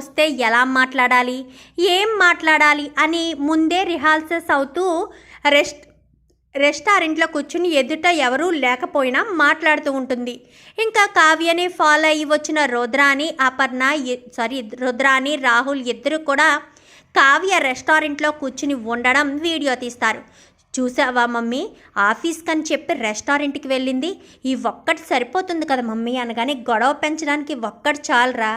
వస్తే ఎలా మాట్లాడాలి? ఏం మాట్లాడాలి? అని ముందే రిహార్సల్స్ అవుతూ రెస్ట్ రెస్టారెంట్లో కూర్చుని ఎదుట ఎవరూ లేకపోయినా మాట్లాడుతూ ఉంటుంది. ఇంకా కావ్యని ఫాలో అయ్యి వచ్చిన రుద్రాని అపర్ణ సారీ రుద్రాని రాహుల్ ఇద్దరు కూడా కావ్య రెస్టారెంట్లో కూర్చుని ఉండడం వీడియో తీస్తారు. చూసావా మమ్మీ? ఆఫీస్కి అని చెప్పి రెస్టారెంట్కి వెళ్ళింది. ఈ ఒక్కటి సరిపోతుంది కదా మమ్మీ అనగానే గొడవ పెంచడానికి ఒక్కటి చాలరా.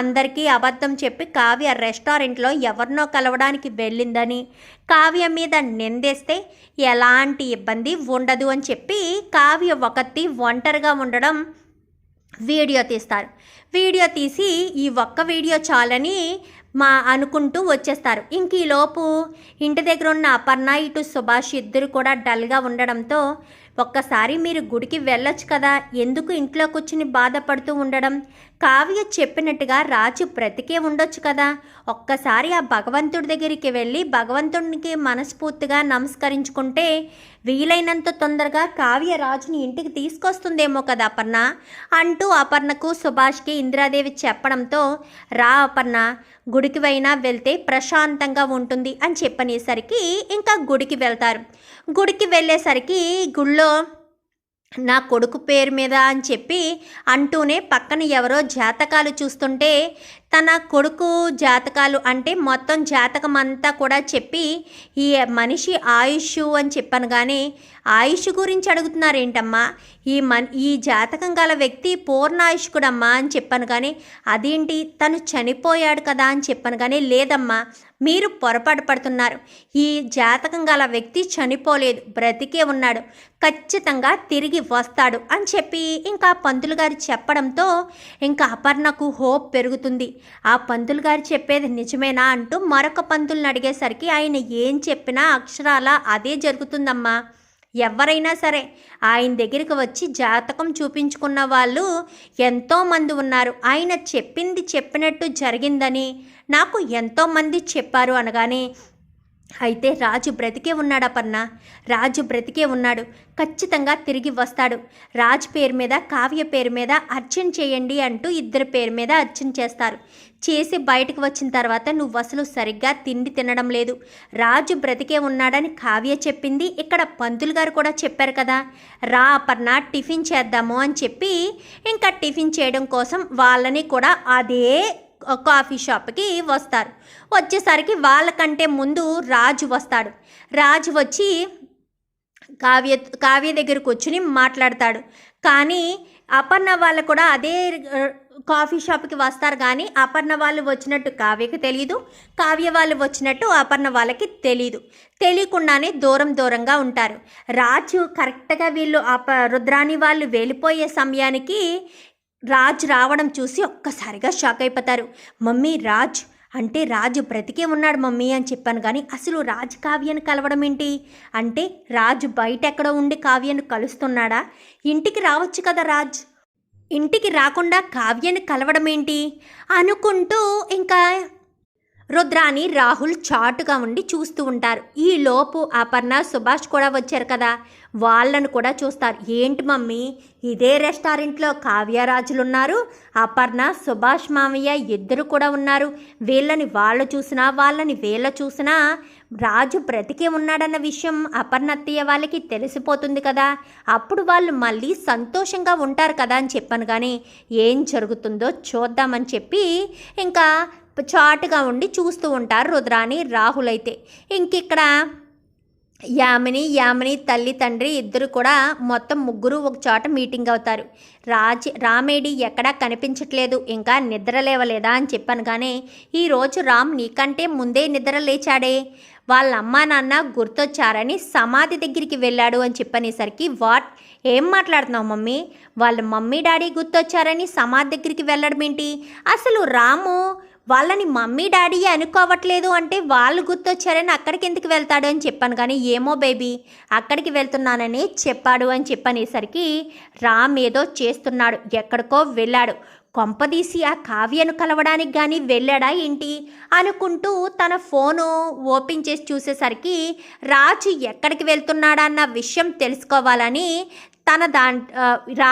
అందరికీ అబద్ధం చెప్పి కావ్య రెస్టారెంట్లో ఎవరినో కలవడానికి వెళ్ళిందని. కావ్య మీద నిందేస్తే ఎలాంటి ఇబ్బంది ఉండదు అని చెప్పి కావ్య ఒకటి ఒంటరిగా ఉండడం వీడియో తీస్తారు. వీడియో తీసి ఈ ఒక్క వీడియో చాలని మా అనుకుంటూ వచ్చేస్తారు. ఇంక ఈలోపు ఇంటి దగ్గర ఉన్న అపర్ణ ఇటు సుభాష్ ఇద్దరు కూడా డల్గా ఉండడంతో ఒక్కసారి మీరు గుడికి వెళ్ళొచ్చు కదా ఎందుకు ఇంట్లో కూర్చుని బాధపడుతూ ఉండడం? కావ్య చెప్పినట్టుగా రాజు బ్రతికే ఉండొచ్చు కదా. ఒక్కసారి ఆ భగవంతుడి దగ్గరికి వెళ్ళి భగవంతుడికి మనస్ఫూర్తిగా నమస్కరించుకుంటే వీలైనంత తొందరగా కావ్య రాజుని ఇంటికి తీసుకొస్తుందేమో కదా అపర్ణ అంటూ అపర్ణకు సుభాష్కి ఇందిరాదేవి చెప్పడంతో రా అపర్ణ గుడి అయినా వెళ్తే ప్రశాంతంగా ఉంటుంది అని చెప్పనేసరికి ఇంకా గుడికి వెళ్తారు. గుడికి వెళ్ళేసరికి గుళ్ళో నా కొడుకు పేరు మీద అని చెప్పి అంటూనే పక్కన ఎవరో జాతకాలు చూస్తుంటే తన కొడుకు జాతకాలు అంటే మొత్తం జాతకం అంతా కూడా చెప్పి ఈ మనిషి ఆయుష్ అని చెప్పాను కానీ ఆయుష్ గురించి అడుగుతున్నారేంటమ్మా? ఈ మన్ ఈ జాతకం గల వ్యక్తి పూర్ణాయుష్కుడమ్మా అని చెప్పాను కానీ అదేంటి? తను చనిపోయాడు కదా అని చెప్పాను కానీ లేదమ్మా. మీరు పొరపాటు పడుతున్నారు. ఈ జాతకం గల వ్యక్తి చనిపోలేదు. బ్రతికే ఉన్నాడు. ఖచ్చితంగా తిరిగి వస్తాడు అని చెప్పి ఇంకా పంతులు గారు చెప్పడంతో ఇంకా అపర్ణకు హోప్ పెరుగుతుంది. ఆ పంతులు గారు చెప్పేది నిజమేనా అంటూ మరొక పంతుల్ని అడిగేసరికి ఆయన ఏం చెప్పినా అక్షరాల అదే జరుగుతుందమ్మా. ఎవరైనా సరే ఆయన దగ్గరికి వచ్చి జాతకం చూపించుకున్న వాళ్ళు ఎంతోమంది ఉన్నారు. ఆయన చెప్పింది చెప్పినట్టు జరిగిందని నాకు ఎంతోమంది చెప్పారు అనగానే అయితే రాజు బ్రతికే ఉన్నాడు రాజు బ్రతికే ఉన్నాడు. ఖచ్చితంగా తిరిగి వస్తాడు. రాజు పేరు మీద కావ్య పేరు మీద అర్చన చేయండి అంటూ ఇద్దరి పేరు మీద అర్చన చేస్తారు. చేసి బయటకు వచ్చిన తర్వాత నువ్వు అసలు సరిగ్గా తిండి తినడం లేదు. రాజు బ్రతికే ఉన్నాడని కావ్య చెప్పింది. ఇక్కడ పంతులు గారు కూడా చెప్పారు కదా. రా అపర్ణ టిఫిన్ చేద్దాము అని చెప్పి ఇంకా టిఫిన్ చేయడం కోసం వాళ్ళని కూడా అదే కాఫీ షాప్కి వస్తారు. వచ్చేసరికి వాళ్ళకంటే ముందు రాజు వస్తాడు. రాజు వచ్చి కావ్య కావ్య దగ్గరకు కూర్చుని మాట్లాడతాడు. కానీ అపర్ణ వాళ్ళు కూడా అదే కాఫీ షాప్కి వస్తారు. కానీ అపర్ణ వాళ్ళు వచ్చినట్టు కావ్యకి తెలియదు కావ్య వాళ్ళు వచ్చినట్టు అపర్ణ వాళ్ళకి తెలియదు తెలియకుండానే దూరం దూరంగా ఉంటారు. రాజు కరెక్ట్గా వీళ్ళు అప రుద్రాణి వాళ్ళు వెళ్ళిపోయే సమయానికి రాజు రావడం చూసి ఒక్కసారిగా షాక్ అయిపోతారు. మమ్మీ రాజ్? అంటే రాజు బ్రతికే ఉన్నాడు మమ్మీ అని చెప్పాను కానీ అసలు రాజు కావ్యను కలవడం ఏంటి? అంటే రాజు బయట ఎక్కడో ఉండి కావ్యను కలుస్తున్నాడా? ఇంటికి రావచ్చు కదా రాజ్? ఇంటికి రాకుండా కావ్యను కలవడం ఏంటి? అనుకుంటూ ఇంకా రుద్రాని రాహుల్ చాటుగా ఉండి చూస్తూ ఉంటారు. ఈ లోపు అపర్ణ సుభాష్ కూడా వచ్చారు కదా. వాళ్ళను కూడా చూస్తారు. ఏంటి మమ్మీ? ఇదే రెస్టారెంట్లో కావ్యరాజులు ఉన్నారు అపర్ణ సుభాష్ మామయ్య ఇద్దరు కూడా ఉన్నారు. వీళ్ళని వాళ్ళు చూసినా వాళ్ళని వీళ్ళ చూసినా రాజు బ్రతికే ఉన్నాడన్న విషయం అపర్ణ అత్తయ్య వాళ్ళకి తెలిసిపోతుంది కదా. అప్పుడు వాళ్ళు మళ్ళీ సంతోషంగా ఉంటారు కదా అని చెప్పాను కానీ ఏం జరుగుతుందో చూద్దామని చెప్పి ఇంకా చాటుగా ఉండి చూస్తూ ఉంటారు రుద్రాని రాహులైతే. ఇంకిక్కడ యామిని యామిని తల్లి తండ్రి ఇద్దరు కూడా మొత్తం ముగ్గురు ఒక చోట మీటింగ్ అవుతారు. రాజ్ రామేడి ఎక్కడా కనిపించట్లేదు ఇంకా నిద్ర లేవలేదా అని చెప్పాను కానీ ఈరోజు రామ్ నీకంటే ముందే నిద్ర లేచాడే. వాళ్ళ అమ్మా నాన్న గుర్తొచ్చారని సమాధి దగ్గరికి వెళ్ళాడు అని చెప్పనేసరికి వాట్? ఏం మాట్లాడుతున్నావు మమ్మీ? వాళ్ళ మమ్మీ డాడీ గుర్తొచ్చారని సమాధి దగ్గరికి వెళ్ళడం ఏంటి అసలు రాము వాళ్ళని మమ్మీ డాడీ అనుకోవట్లేదు అంటే వాళ్ళు గుర్తొచ్చారని అక్కడికి ఎందుకు వెళ్తాడు అని చెప్పాను. కానీ ఏమో బేబీ అక్కడికి వెళ్తున్నానని చెప్పాడు అని చెప్పనేసరికి రామ్ ఏదో చేస్తున్నాడు. ఎక్కడికో వెళ్ళాడు. కొంపదీసి ఆ కావ్యను కలవడానికి కానీ వెళ్ళాడా ఏంటి అనుకుంటూ తన ఫోను ఓపెన్ చేసి చూసేసరికి రాజు ఎక్కడికి వెళ్తున్నాడా అన్న విషయం తెలుసుకోవాలని తన దా రా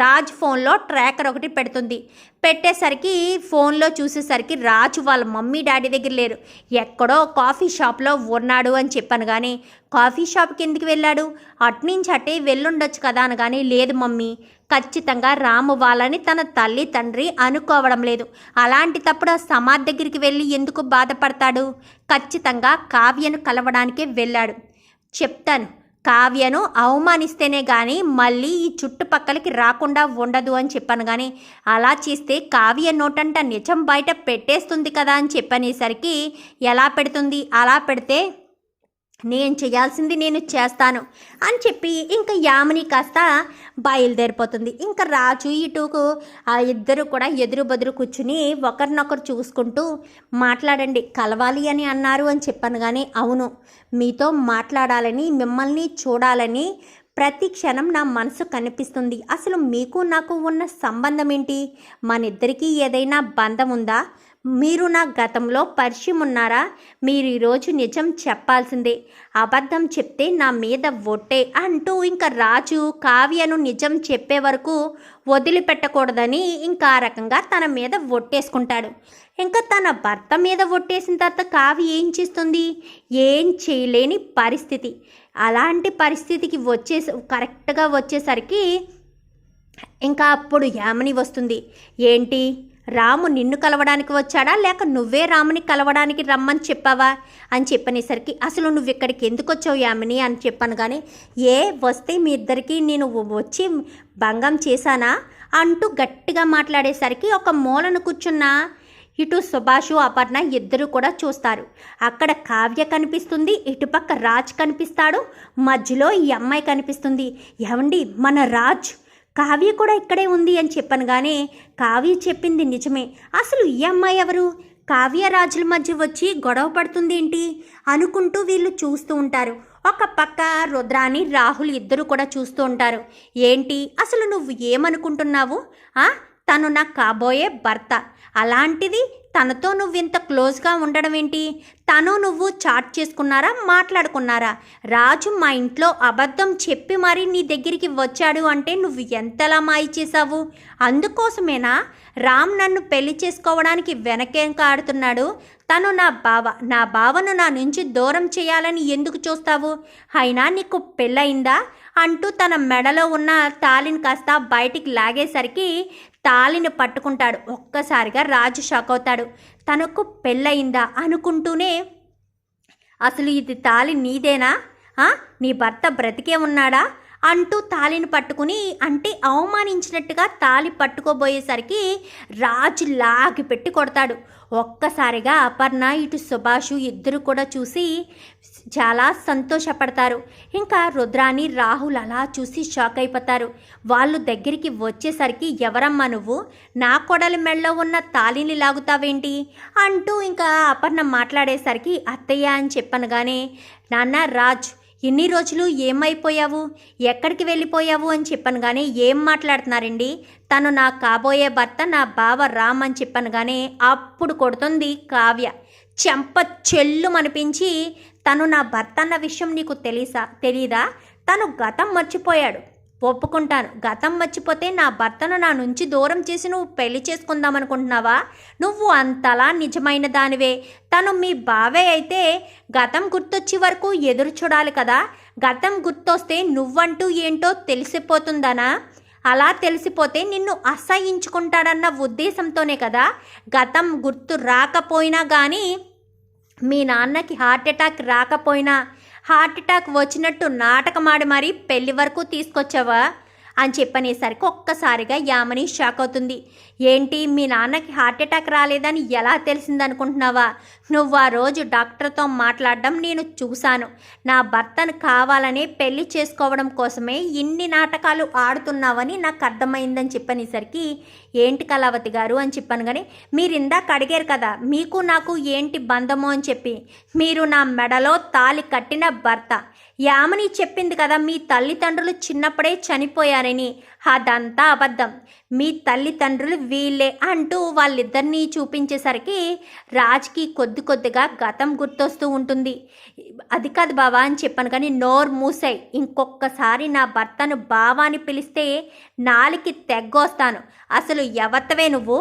రాజ్ ఫోన్లో ట్రాకర్ ఒకటి పెడుతుంది. పెట్టేసరికి ఫోన్లో చూసేసరికి రాజు వాళ్ళ మమ్మీ డాడీ దగ్గర లేరు. ఎక్కడో కాఫీ షాప్లో ఉన్నాడు అని చెప్పాను కానీ కాఫీ షాప్కి ఎందుకు వెళ్ళాడు? అట్నుంచి అటే వెళ్ళుండొచ్చు కదా అని కానీ లేదు మమ్మీ ఖచ్చితంగా రాము వాళ్ళని తన తల్లి తండ్రి అనుకోవడం లేదు. అలాంటి తప్పుడు ఆ సమాధ్ దగ్గరికి వెళ్ళి ఎందుకు బాధపడతాడు? ఖచ్చితంగా కావ్యను కలవడానికే వెళ్ళాడు. చెప్తాను. కావ్యను అవమానిస్తేనే కానీ మళ్ళీ ఈ చుట్టుపక్కలకి రాకుండా ఉండదు అని చెప్పాను. కానీ అలా చేస్తే కావ్య నోటంట నిజం బయట పెట్టేస్తుంది కదా అని చెప్పనేసరికి ఎలా పెడుతుంది? అలా పెడితే నేను చేయాల్సింది నేను చేస్తాను అని చెప్పి ఇంకా యామిని కాస్త బయలుదేరిపోతుంది. ఇంకా రాజు ఇటుకు ఆ ఇద్దరు కూడా ఎదురు బదురు కూర్చుని ఒకరినొకరు చూసుకుంటూ మాట్లాడండి కలవాలి అని అన్నారు అని చెప్పాను కానీ అవును మీతో మాట్లాడాలని మిమ్మల్ని చూడాలని ప్రతి క్షణం నా మనసు కనిపిస్తుంది. అసలు మీకు నాకు ఉన్న సంబంధం ఏంటి? మన ఇద్దరికీ ఏదైనా బంధం ఉందా? మీరు నా గతంలో పరిచయం ఉన్నారా మీరు ఈరోజు నిజం చెప్పాల్సిందే. అబద్ధం చెప్తే నా మీద ఒట్టే అంటూ ఇంకా రాజు కావ్యను నిజం చెప్పే వరకు వదిలిపెట్టకూడదని ఇంకా ఆ రకంగా తన మీద ఒట్టేసుకుంటాడు. ఇంకా తన భర్త మీద ఒట్టేసిన తర్వాత కావ్య ఏం చేస్తుంది? ఏం చేయలేని పరిస్థితి. అలాంటి పరిస్థితికి వచ్చే కరెక్ట్గా వచ్చేసరికి ఇంకా అప్పుడు యామిని వస్తుంది. ఏంటి? రాము నిన్ను కలవడానికి వచ్చాడా? లేక నువ్వే రాముని కలవడానికి రమ్మని చెప్పావా? అని చెప్పనేసరికి అసలు నువ్వు ఇక్కడికి ఎందుకు వచ్చావు యామిని? అని చెప్పాను కానీ ఏ వస్తే మీ ఇద్దరికి నేను వచ్చి భంగం చేశానా? అంటూ గట్టిగా మాట్లాడేసరికి ఒక మూలను కూర్చున్న ఇటు సుభాషు అపర్ణ ఇద్దరు కూడా చూస్తారు. అక్కడ కావ్య కనిపిస్తుంది ఇటుపక్క రాజ్ కనిపిస్తాడు మధ్యలో ఈ అమ్మాయి కనిపిస్తుంది. ఏమండి మన రాజ్ కావ్య కూడా ఇక్కడే ఉంది అని చెప్పాను కానీ కావ్య చెప్పింది నిజమే. అసలు ఈ అమ్మాయి ఎవరు? కావ్య రాజుల మధ్య వచ్చి గొడవ పడుతుంది ఏంటి? అనుకుంటూ వీళ్ళు చూస్తూ ఉంటారు. ఒక పక్క రుద్రాని రాహుల్ ఇద్దరు కూడా చూస్తూ ఉంటారు. ఏంటి? అసలు నువ్వు ఏమనుకుంటున్నావు? ఆ? తను నా కాబోయే భర్త. అలాంటిది తనతో నువ్వు ఇంత క్లోజ్గా ఉండడం ఏంటి? తను నువ్వు చాట్ చేసుకున్నారా? మాట్లాడుకున్నారా? రాజు మా ఇంట్లో అబద్ధం చెప్పి మరీ నీ దగ్గరికి వచ్చాడు అంటే నువ్వు ఎంతలా మాయి చేశావు? అందుకోసమేనా? రామ్ నన్ను పెళ్ళి చేసుకోవడానికి వెనకేం కాడుతున్నాడు తను నా బావ నా బావను నా నుంచి దూరం చేయాలని ఎందుకు చూస్తావు? అయినా నీకు పెళ్ళయిందా? అంటూ తన మెడలో ఉన్న తాలిని కాస్త బయటికి లాగేసరికి తాలిని పట్టుకుంటాడు. ఒక్కసారిగా రాజు షాక్ అవుతాడు. తనకు పెళ్ళయిందా అనుకుంటూనే అసలు ఇది తాలి నీదేనా? నీ భర్త బ్రతికే ఉన్నాడా? అంటూ తాలిని పట్టుకుని అంటే అవమానించినట్టుగా తాలి పట్టుకోబోయేసరికి రాజు లాగి పెట్టి కొడతాడు. ఒక్కసారిగా అపర్ణ ఇటు సుభాషు ఇద్దరు కూడా చూసి చాలా సంతోషపడతారు. ఇంకా రుద్రాని రాహుల్ అలా చూసి షాక్ అయిపోతారు. వాళ్ళు దగ్గరికి వచ్చేసరికి ఎవరమ్మా నువ్వు? నా కొడలి మెళ్ళలో ఉన్న తాలిని లాగుతావేంటి? అంటూ ఇంకా అపర్ణ మాట్లాడేసరికి అత్తయ్య అని చెప్పనగానే కానీ నాన్న రాజ్ ఎన్ని రోజులు ఏమైపోయావు? ఎక్కడికి వెళ్ళిపోయావు అని చెప్పాను కానీ ఏం మాట్లాడుతున్నారండి? తను నా కాబోయే భర్త నా బావ రామ్ అని చెప్పాను కానీ అప్పుడు కొడుతుంది కావ్య. చెంప చెల్లు అనిపించి తను నా భర్త అన్న విషయం నీకు తెలీసా? తెలీదా? తను గతం మర్చిపోయాడు. ఒప్పుకుంటాను. గతం మర్చిపోతే నా భర్తను నా నుంచి దూరం చేసి నువ్వు పెళ్ళి చేసుకుందాం అనుకుంటున్నావా నువ్వు అంతలా నిజమైన దానివే. తను మీ బావే అయితే గతం గుర్తొచ్చే వరకు ఎదురు చూడాలి కదా. గతం గుర్తొస్తే నువ్వంటూ ఏంటో తెలిసిపోతుందనా? అలా తెలిసిపోతే నిన్ను అసహించుకుంటాడన్న ఉద్దేశంతోనే కదా. గతం గుర్తు రాకపోయినా కానీ మీ నాన్నకి హార్ట్ అటాక్ రాకపోయినా హార్ట్ అటాక్ వచ్చినట్టు నాటకమాడి మరీ పెళ్ళి వరకు తీసుకొచ్చావా? అని చెప్పనేసరికి ఒక్కసారిగా యామని షాక్ అవుతుంది. ఏంటి మీ నాన్నకి హార్ట్ అటాక్ రాలేదని ఎలా తెలిసిందనుకుంటున్నావా? నువ్వు ఆ రోజు డాక్టర్తో మాట్లాడడం నేను చూశాను. నా భర్తను కావాలనే పెళ్ళి చేసుకోవడం కోసమే ఇన్ని నాటకాలు ఆడుతున్నావని నాకు అర్థమైందని చెప్పనేసరికి ఏంటి కళావతి గారు అని చెప్పాను కానీ మీరు ఇందాక అడిగారు కదా మీకు నాకు ఏంటి బంధము అని చెప్పి. మీరు నా మెడలో తాలి కట్టిన భర్త. యామని చెప్పింది కదా మీ తల్లిదండ్రులు చిన్నప్పుడే చనిపోయారు. చనిపోయారని అదంతా అబద్ధం. మీ తల్లిదండ్రులు వీళ్ళే అంటూ వాళ్ళిద్దరినీ చూపించేసరికి రాజ్కి కొద్ది కొద్దిగా గతం గుర్తొస్తూ ఉంటుంది. అది కాదు బావా అని చెప్పాను కానీ నోరు మూసాయి. ఇంకొకసారి నా భర్తను బావా అని పిలిస్తే నాలికి తెగ్గొస్తాను. అసలు ఎవత్తవే నువ్వు?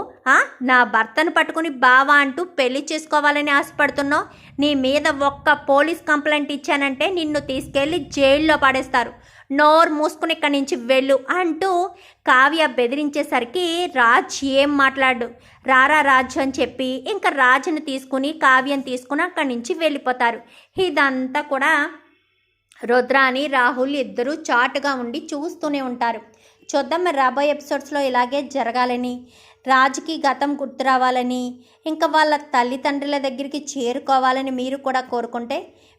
నా భర్తను పట్టుకుని బావా అంటూ పెళ్ళి చేసుకోవాలని ఆశపడుతున్నావు? నీ మీద ఒక్క పోలీస్ కంప్లైంట్ ఇచ్చానంటే నిన్ను తీసుకెళ్ళి జైల్లో పడేస్తారు. నోరు మూసుకుని ఇక్కడి నుంచి వెళ్ళు అంటూ కావ్య బెదిరించేసరికి రాజ్ ఏం మాట్లాడు? రారా రాజ్ అని చెప్పి ఇంకా రాజుని తీసుకుని కావ్యం తీసుకుని అక్కడి నుంచి వెళ్ళిపోతారు. ఇదంతా కూడా రుద్రాని రాహుల్ ఇద్దరూ చాటుగా ఉండి చూస్తూనే ఉంటారు. చూద్దాం మరి రాబోయే ఎపిసోడ్స్లో ఇలాగే జరగాలని. రాజుకి గతం గుర్తు రావాలని. ఇంకా వాళ్ళ తల్లిదండ్రుల దగ్గరికి చేరుకోవాలని మీరు కూడా కోరుకుంటే